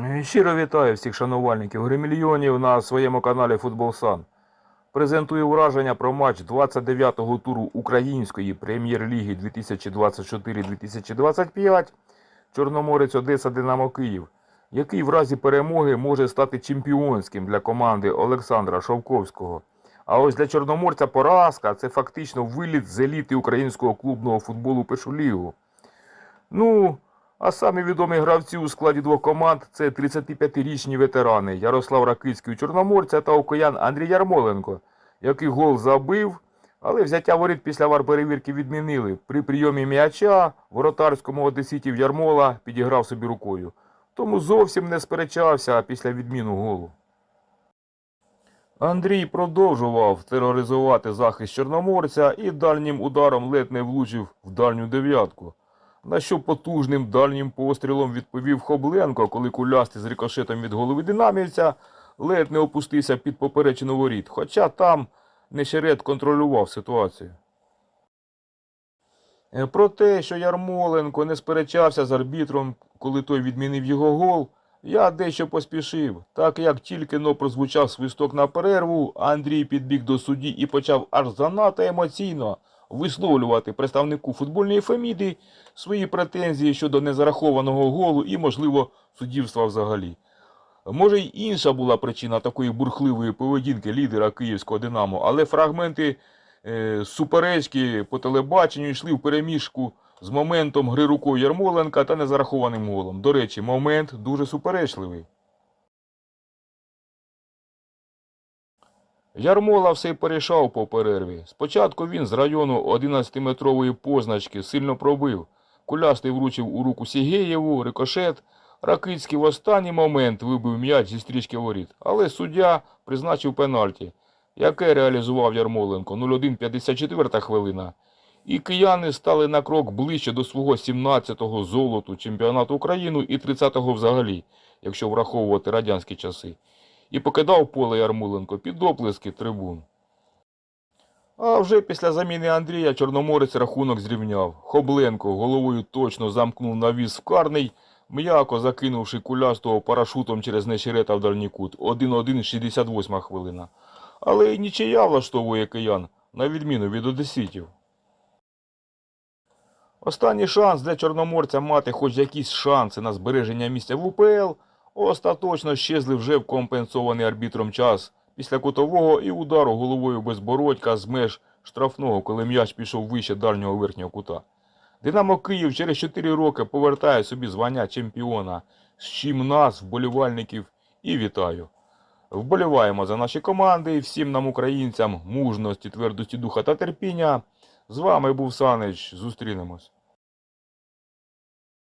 Е, Щиро вітаю всіх шанувальників гримільйонів на своєму каналі Футбол Сан. Презентую враження про матч 29-го туру Української прем'єр-ліги 2024-2025 Чорноморець Одеса Динамо Київ, який в разі перемоги може стати чемпіонським для команди Олександра Шовковського. А ось для Чорноморця поразка це фактично виліт з еліти українського клубного футболу першу лігу. Ну, а самі відомі гравці у складі двох команд це 35-річні ветерани Ярослав Ракицький у Чорноморця та окоян Андрій Ярмоленко, який гол забив, але взяття воріт після варперевірки відмінили. При прийомі м'яча воротарському одеситів Ярмола підіграв собі рукою. Тому зовсім не сперечався після відміну голу. Андрій продовжував тероризувати захист Чорноморця і дальнім ударом ледь не влучив в дальню дев'ятку. На що потужним дальнім пострілом відповів Хобленко, коли кулястий з рикошетом від голови динамівця ледь не опустився під поперечину воріт, хоча там Нещерет контролював ситуацію. Е, Про те, що Ярмоленко не сперечався з арбітром, коли той відмінив його гол, я дещо поспішив. Так як тільки но прозвучав свисток на перерву, Андрій підбіг до судді і почав аж занадто емоційно висловлювати представнику футбольної феміди свої претензії щодо незарахованого голу і, можливо, суддівства взагалі. Може, й інша була причина такої бурхливої поведінки лідера київського Динамо, але фрагменти е, суперечки по телебаченню йшли в переміжку з моментом гри рукою Ярмоленка та незарахованим голом. До речі, момент дуже суперечливий. Ярмола все порішав по перерві. Спочатку він з району 11-метрової позначки сильно пробив. Кулястий вручив у руку Сігеєву, рикошет. Ракицький в останній момент вибив м'яч зі стрічки воріт, але суддя призначив пенальті, яке реалізував Ярмоленко 0-1-54 хвилина. І кияни стали на крок ближче до свого 17-го золоту чемпіонату України і 30-го взагалі, якщо враховувати радянські часи і покидав поле Ярмоленко під оплески трибун. А вже після заміни Андрія Чорноморець рахунок зрівняв. Хобленко головою точно замкнув навіс в карний, м'яко закинувши кулястого парашутом через нещерета в дальній кут. 1-1 68 хвилина. Але й нічия влаштовує киян, на відміну від одеситів. Останній шанс для Чорноморця мати хоч якісь шанси на збереження місця в УПЛ остаточно щезли вже в компенсований арбітром час після кутового і удару головою безбородька з меж штрафного, коли м'яч пішов вище дальнього верхнього кута. Динамо Київ через 4 роки повертає собі звання чемпіона, з чим нас, вболівальників, і вітаю. Вболіваємо за наші команди, і всім нам, українцям, мужності, твердості духа та терпіння. З вами був Санич. Зустрінемось.